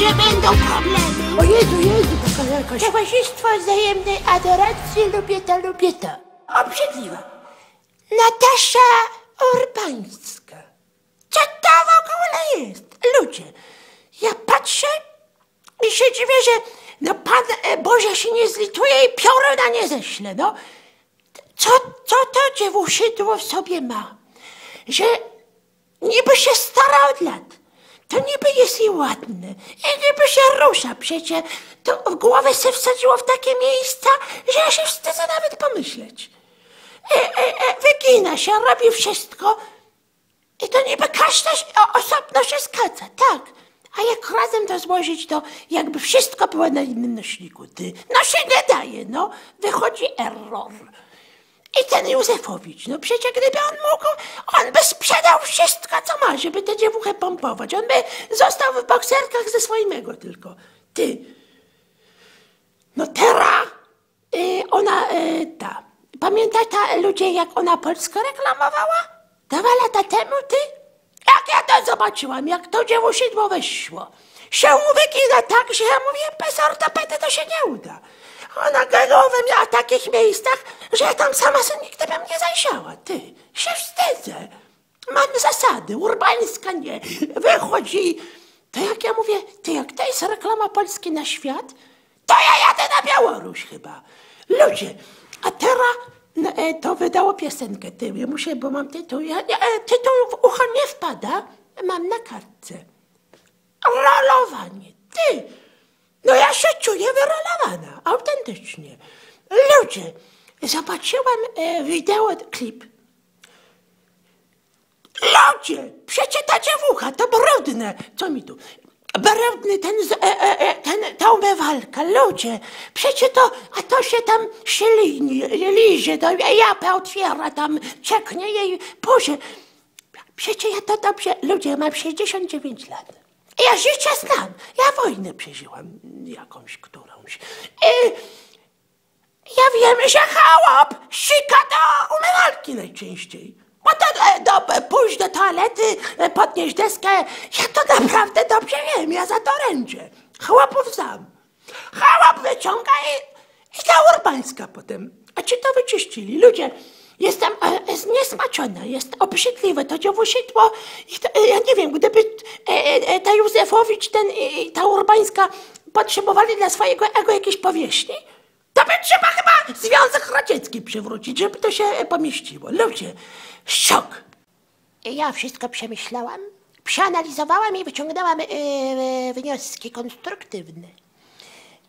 będą problemy. O Jezu, Jezu, taka jakaś... Towarzystwo wzajemnej adoracji, lubię to, lubię to. Obrzydliwa. Natasza Urbańska. Co to w ogóle jest? Ludzie, ja patrzę i się dziwię, że no Pan Boże się nie zlituje i pioruna nie ześle, no. Co, co to dziewuszydło w sobie ma? Że niby się stara od lat. To niby jest i ładne. I niby się rusza przecie. To w głowę się wsadziło w takie miejsca, że ja się wstydzę nawet pomyśleć. E, e, e, wygina się, robi wszystko. I to niby każda osobno się zgadza, tak. A jak razem to złożyć, to jakby wszystko było na innym nośniku. Ty, no się nie daje, no. Wychodzi error. I ten Józefowicz, no przecież gdyby on mógł, on by sprzedał wszystko, co ma, żeby tę dziewuchę pompować. On by został w bokserkach ze swojego tylko. Ty. No teraz y, ona, y, ta, pamiętaj ta ludzie, jak ona Polskę reklamowała? Dwa lata temu, ty? Jak ja to zobaczyłam, jak to dziewusidło weszło. Się wygina tak, że ja mówię, bez ortopedy to się nie uda. Ona gęgowe miała w takich miejscach, że ja tam sama sobie nigdy bym nie zajrzała. Ty, się wstydzę. Mam zasady, urbańska nie. Wychodzi. To jak ja mówię, ty jak to jest reklama Polski na świat, to ja jadę na Białoruś chyba. Ludzie, a teraz no, e, to wydało piosenkę. Ty, ja muszę, bo mam tytuł. Ja, e, tytuł w ucho nie wpada, mam na kartce. Rolowanie. Ty, no ja się czuję wyrolowana, autentycznie. Ludzie, zobaczyłam e, wideo, klip. Ludzie, przecie ta dziewucha, to brudne. Co mi tu? Brudny ten, e, e, e, ten, ta umywalka, ludzie. Przecie to, a to się tam się lini, liże, to japę otwiera, tam cieknie jej buzie. Przecie ja to dobrze, ludzie, mam 69 lat. Ja życie znam, ja wojnę przeżyłam jakąś, którąś. I ja wiem, że chałop sika do umywalki najczęściej. E, do, e, pójść do toalety, e, podnieść deskę, ja to naprawdę dobrze wiem, ja za to ręczę. Chłopów znam. Chałop wyciąga i, i ta urbańska potem. A ci to wyczyścili? Ludzie, jestem e, zniesmaczona, jest obrzydliwe to dziewusidło. E, ja nie wiem, gdyby e, e, ta Józefowicz ten, ta urbańska potrzebowali dla swojego ego jakiejś powierzchni, to by trzeba chyba Związek Radziecki przywrócić, żeby to się pomieściło. Ludzie, szok. Ja wszystko przemyślałam, przeanalizowałam i wyciągnęłam e, e, wnioski konstruktywne.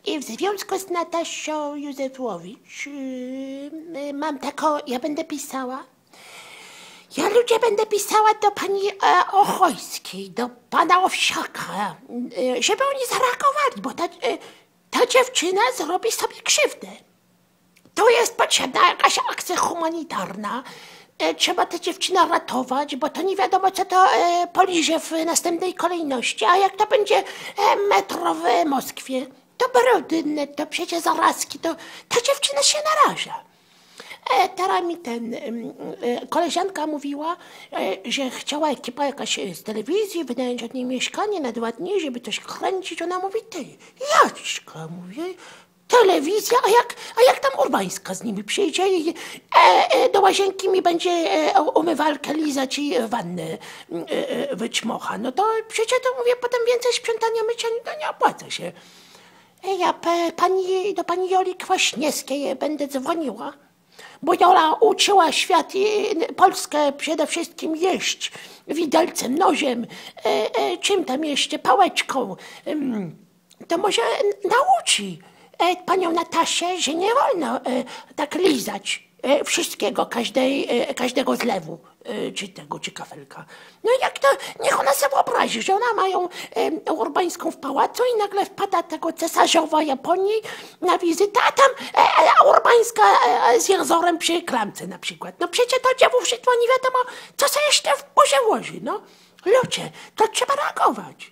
I w związku z Natasią Józefowicz mam taką, ja będę pisała. Ja ludzie będę pisała do pani e, Ochojskiej, do pana Owsiaka, yy, żeby oni zareagowali, bo ta, yy, ta dziewczyna zrobi sobie krzywdę. Tu jest potrzebna jakaś akcja humanitarna. E, trzeba tę dziewczynę ratować, bo to nie wiadomo, co to e, poliże w następnej kolejności. A jak to będzie e, metro w Moskwie, to brudne, to przecież zarazki, to ta dziewczyna się naraża. E, teraz mi ten e, koleżanka mówiła, e, że chciała ekipa jakaś e, z telewizji wynająć od niej mieszkanie na dwa dni, żeby coś kręcić. Ona mówi, ty, Jaćka, mówię, telewizja, a jak, a jak tam Urbańska z nimi przyjdzie i e, e, do łazienki mi będzie e, umywalkę lizać i wannę e, e, wyćmocha, no to przecież to mówię, potem więcej sprzątania mycia to nie opłaca się. E, Ja pani, do pani Joli Kwaśniewskiej będę dzwoniła, bo Jola uczyła świat i Polskę przede wszystkim jeść. Widelcem, nożem, e, e, czym tam jeszcze, pałeczką. To może nauczy e, panią Natasię, że nie wolno tak lizać wszystkiego, każdej, e, każdego zlewu, e, czy tego, czy kafelka. No jak to, niech ona sobie wyobrazi, że ona ma ją e, urbańską w pałacu i nagle wpada tego cesarzowa Japonii na wizytę, a tam e, e, urbańska e, z jęzorem przy klamce na przykład. No przecież to dziewuszydło nie wiadomo, co sobie jeszcze w buzie łoży, no. Ludzie, to trzeba reagować.